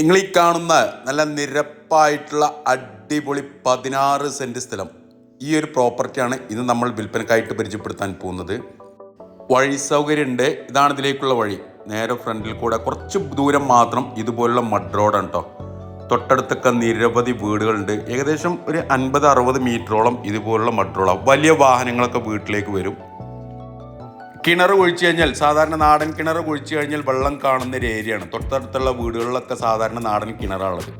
നിങ്ങൾ ഈ കാണുന്ന നല്ല നിരപ്പായിട്ടുള്ള അടിപൊളി പതിനാറ് സെന്റ് സ്ഥലം. ഈ ഒരു പ്രോപ്പർട്ടിയാണ് ഇന്ന് നമ്മൾ വിൽപ്പനക്കായിട്ട് പരിചയപ്പെടുത്താൻ പോകുന്നത്. വഴി സൗകര്യമുണ്ട്. ഇതാണ് ഇതിലേക്കുള്ള വഴി. നേരെ ഫ്രണ്ടിൽ കൂടെ കുറച്ച് ദൂരം മാത്രം ഇതുപോലുള്ള മഡ് റോഡാണ് കേട്ടോ തൊട്ടടുത്തൊക്കെ നിരവധി വീടുകളുണ്ട്. ഏകദേശം ഒരു അൻപത് അറുപത് മീറ്ററോളം ഇതുപോലുള്ള മഡ് റോഡാണ് വലിയ വാഹനങ്ങളൊക്കെ വീട്ടിലേക്ക് വരും. കിണർ കുഴിച്ചു കഴിഞ്ഞാൽ സാധാരണ നാടൻ കിണർ കുഴിച്ചു കഴിഞ്ഞാൽ വെള്ളം കാണുന്ന ഒരു ഏരിയയാണ്. തൊട്ടടുത്തുള്ള വീടുകളിലൊക്കെ സാധാരണ നാടൻ കിണറാണുള്ളത്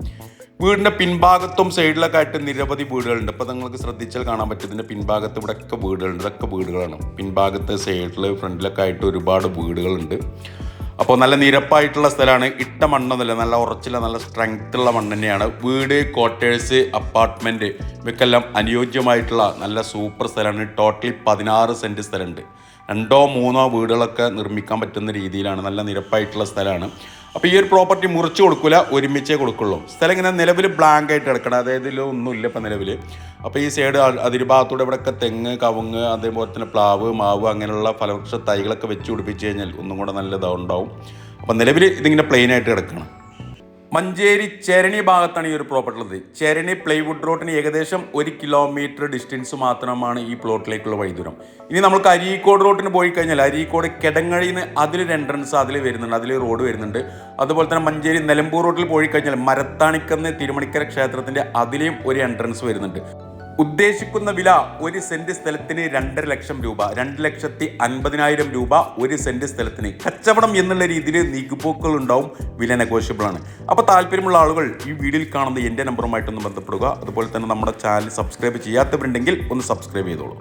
വീടിന്റെ പിൻഭാഗത്തും സൈഡിലൊക്കെ ആയിട്ട് നിരവധി വീടുകളുണ്ട്. ഇപ്പോൾ നിങ്ങൾക്ക് ശ്രദ്ധിച്ചാൽ കാണാൻ പറ്റും. ഇതിന്റെ പിൻഭാഗത്ത് ഇവിടെയൊക്കെ വീടുകളുണ്ട്. ഇതൊക്കെ വീടുകളാണ്. പിൻഭാഗത്ത് സൈഡിൽ ഫ്രണ്ടിലൊക്കെ ആയിട്ട് ഒരുപാട് വീടുകളുണ്ട്. അപ്പോൾ നല്ല നിരപ്പായിട്ടുള്ള സ്ഥലമാണ്. ഇട്ട മണ്ണൊന്നുമില്ല. നല്ല ഉറച്ചില്ല നല്ല സ്ട്രെങ്ത് ഉള്ള മണ്ണ് തന്നെയാണ്. വീട് ക്വാർട്ടേഴ്സ് അപ്പാർട്ട്മെന്റ് ഇവയ്ക്കെല്ലാം അനുയോജ്യമായിട്ടുള്ള നല്ല സൂപ്പർ സ്ഥലമാണ്. ടോട്ടലി പതിനാറ് സെന്റ് സ്ഥലമുണ്ട്. രണ്ടോ മൂന്നോ വീടുകളൊക്കെ നിർമ്മിക്കാൻ പറ്റുന്ന രീതിയിലാണ് നല്ല നിരപ്പായിട്ടുള്ള സ്ഥലമാണ്. അപ്പോൾ ഈ ഒരു പ്രോപ്പർട്ടി മുറിച്ചു കൊടുക്കില്ല ഒരുമിച്ചേ കൊടുക്കുള്ളൂ. സ്ഥലം ഇങ്ങനെ നിലവിൽ ബ്ലാങ്ക് ആയിട്ട് കിടക്കണം അതായത് ഒന്നുമില്ല ഇപ്പം നിലവിൽ അപ്പോൾ ഈ സൈഡ് അതിരി ഭാഗത്തൂടെ ഇവിടെയൊക്കെ തെങ്ങ് കവുങ്ങ് അതേപോലെ തന്നെ പ്ലാവ് മാവ് അങ്ങനെയുള്ള ഫലവൃക്ഷ തൈകളൊക്കെ വെച്ച് പിടിപ്പിച്ച് കഴിഞ്ഞാൽ ഒന്നും കൂടെ നല്ല ഉണ്ടാവും. അപ്പോൾ നിലവിൽ ഇതിങ്ങനെ പ്ലെയിൻ ആയിട്ട് കിടക്കണം. മഞ്ചേരി ചെരണി ഭാഗത്താണ് ഈ ഒരു പ്രോപ്പർട്ടി ഉള്ളത്. ചെരണി പ്ലൈവുഡ് റോഡിന് ഏകദേശം ഒരു കിലോമീറ്റർ ഡിസ്റ്റൻസ് മാത്രമാണ് ഈ പ്ലോട്ടിലേക്കുള്ള വൈദൂരം ഇനി നമുക്ക് അരീക്കോട് റോഡിന് പോയി കഴിഞ്ഞാൽ അരീക്കോട് കിടങ്ങഴിയിൽ നിന്ന് അതിലൊരു എൻട്രൻസ് അതിൽ വരുന്നുണ്ട്. അതിൽ റോഡ് വരുന്നുണ്ട്. അതുപോലെ തന്നെ മഞ്ചേരി നിലമ്പൂർ റോഡിൽ പോയി കഴിഞ്ഞാൽ മരത്താണിക്കന്ന് തിരുമണിക്കര ക്ഷേത്രത്തിന്റെ അതിലെയും ഒരു എൻട്രൻസ് വരുന്നുണ്ട്. ഉദ്ദേശിക്കുന്ന വില ഒരു സെന്റ് സ്ഥലത്തിന് രണ്ടര ലക്ഷം രൂപ രണ്ട് ലക്ഷത്തി അൻപതിനായിരം രൂപ ഒരു സെന്റ് സ്ഥലത്തിന്. കച്ചവടം എന്നുള്ള രീതിയിൽ നീക്കുപോക്കുകൾ ഉണ്ടാവും വില നെഗോഷ്യബിൾ ആണ്. അപ്പോൾ താല്പര്യമുള്ള ആളുകൾ ഈ വീഡിയോയിൽ കാണുന്ന എന്റെ നമ്പറുമായിട്ടൊന്ന് ബന്ധപ്പെടുക. അതുപോലെ തന്നെ നമ്മുടെ ചാനൽ സബ്സ്ക്രൈബ് ചെയ്യാത്തവരുണ്ടെങ്കിൽ ഒന്ന് സബ്സ്ക്രൈബ് ചെയ്തോളൂ.